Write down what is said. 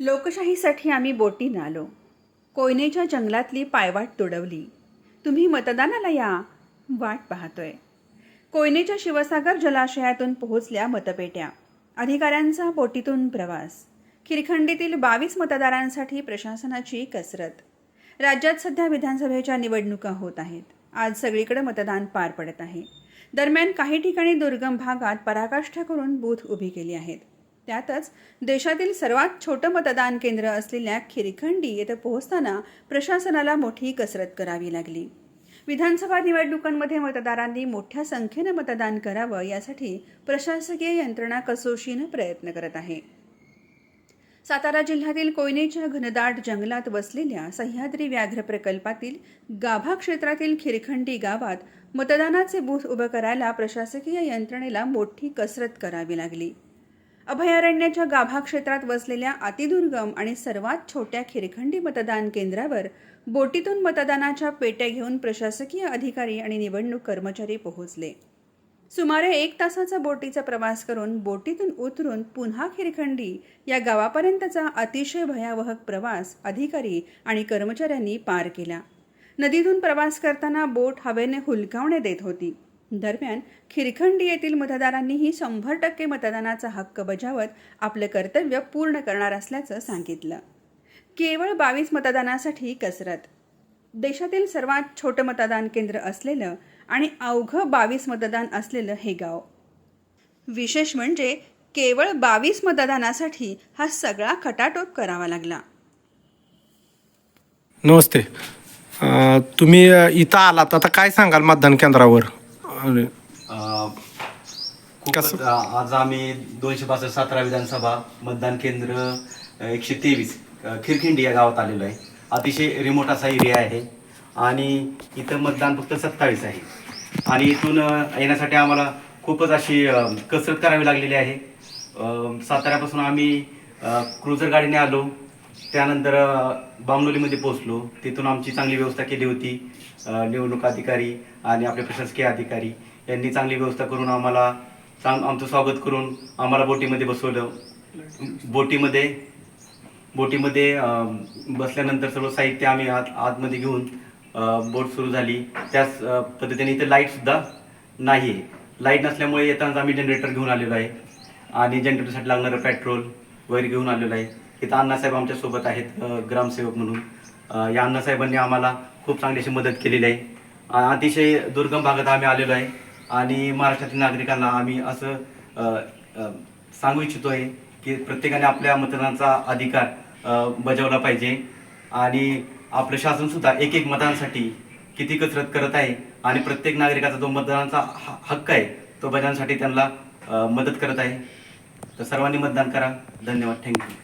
लोकशाहीसाठी आम्ही बोटीनं आलो. कोयनेच्या जंगलातली पायवाट तुडवली. तुम्ही मतदानाला या वाट पाहतोय. कोयनेच्या शिवसागर जलाशयातून पोहोचल्या मतपेट्या. अधिकाऱ्यांचा बोटीतून प्रवास. खिरखंडीतील बावीस मतदारांसाठी प्रशासनाची कसरत. राज्यात सध्या विधानसभेच्या निवडणुका होत आहेत. आज सगळीकडे मतदान पार पडत आहे. दरम्यान काही ठिकाणी दुर्गम भागात पराकाष्ठा करून बूथ उभी केली आहेत. त्यातच देशातील सर्वात छोटं मतदान केंद्र असलेल्या खिरखंडी येथे पोहोचताना प्रशासनाला मोठी कसरत करावी लागली. विधानसभा निवडणुकांमध्ये मतदारांनी मोठ्या संख्येनं मतदान करावं यासाठी प्रशासकीय यंत्रणा कसोशीनं प्रयत्न करत आहे. सातारा जिल्ह्यातील कोयनेच्या घनदाट जंगलात वसलेल्या सह्याद्री व्याघ्र प्रकल्पातील गाभा क्षेत्रातील खिरखंडी गावात मतदानाचे बूथ उभं करायला प्रशासकीय यंत्रणेला मोठी कसरत करावी लागली. अभयारण्याच्या गाभा क्षेत्रात वसलेल्या अतिदुर्गम आणि सर्वात छोट्या खिरखंडी मतदान केंद्रावर बोटीतून मतदानाच्या पेट्या घेऊन प्रशासकीय अधिकारी आणि निवडणूक कर्मचारी पोहोचले. सुमारे एक तासाचा बोटीचा प्रवास करून बोटीतून उतरून पुन्हा खिरखंडी या गावापर्यंतचा अतिशय भयावह प्रवास अधिकारी आणि कर्मचाऱ्यांनी पार केला. नदीतून प्रवास करताना बोट हवेने हुलकावणे देत होती. दरम्यान खिरखंडी येथील मतदारांनीही शंभर टक्के मतदानाचा हक्क बजावत आपलं कर्तव्य पूर्ण करणार असल्याचं सांगितलं. केवळ बावीस मतदानासाठी कसरत. देशातील सर्वात छोटं मतदान केंद्र असलेलं आणि अवघं बावीस मतदान असलेलं हे गाव. विशेष म्हणजे केवळ बावीस मतदानासाठी हा सगळा खटाटोप करावा लागला. नमस्ते. तुम्ही इथं आलात. आता काय सांगाल मतदान केंद्रावर? अरे, अ, खूपच कसं? अ, आज आम्ही दोनशे पासष्ट सातारा विधानसभा मतदान केंद्र अ, एकशे तेवीस अ, खिरखिंडी या गावात आलेलो आहे. अतिशय रिमोट असा एरिया आहे आणि इथं मतदान फक्त सत्तावीस आहे. आणि इथून अ, येण्यासाठी आम्हाला खूपच अशी अ, कसरत करावी लागलेली आहे. अ, साताऱ्यापासून आम्ही क्रुझर गाडीने आलो. त्यानंतर अ, पोहोचलो. तिथून आमची चांगली व्यवस्था केली होती. निवडणूक अधिकारी आणि आपले प्रशासकीय अधिकारी यांनी चांगली व्यवस्था करून आम्हाला चांग आमचं स्वागत करून आम्हाला बोटीमध्ये बसवलं. बोटीमध्ये बोटीमध्ये बसल्यानंतर सर्व साहित्य आम्ही आत आतमध्ये घेऊन बोट सुरू झाली. त्याच पद्धतीने इथे लाईटसुद्धा नाही आहे. लाइट नसल्यामुळे येताना आम्ही जनरेटर घेऊन आलेलो आहे. आणि जनरेटरसाठी लागणारं पेट्रोल वगैरे घेऊन आलेलो आहे. इथं अण्णासाहेब आमच्यासोबत आहेत ग्रामसेवक म्हणून. या अण्णासाहेबांनी आम्हाला खूप चांगली अशी मदत केलेली आहे. अतिशय दुर्गम भागात आम्ही आलेलो आहे आणि महाराष्ट्रातील नागरिकांना आम्ही असं सांगू इच्छितो आहे की प्रत्येकाने आपल्या मतदानाचा अधिकार बजावला पाहिजे. आणि आपलं शासनसुद्धा एक एक मतांसाठी किती कसरत करत आहे आणि प्रत्येक नागरिकाचा जो मतदानाचा हक्क आहे तो बजावण्यासाठी त्यांना मदत करत आहे. तर सर्वांनी मतदान करा. धन्यवाद. थँक्यू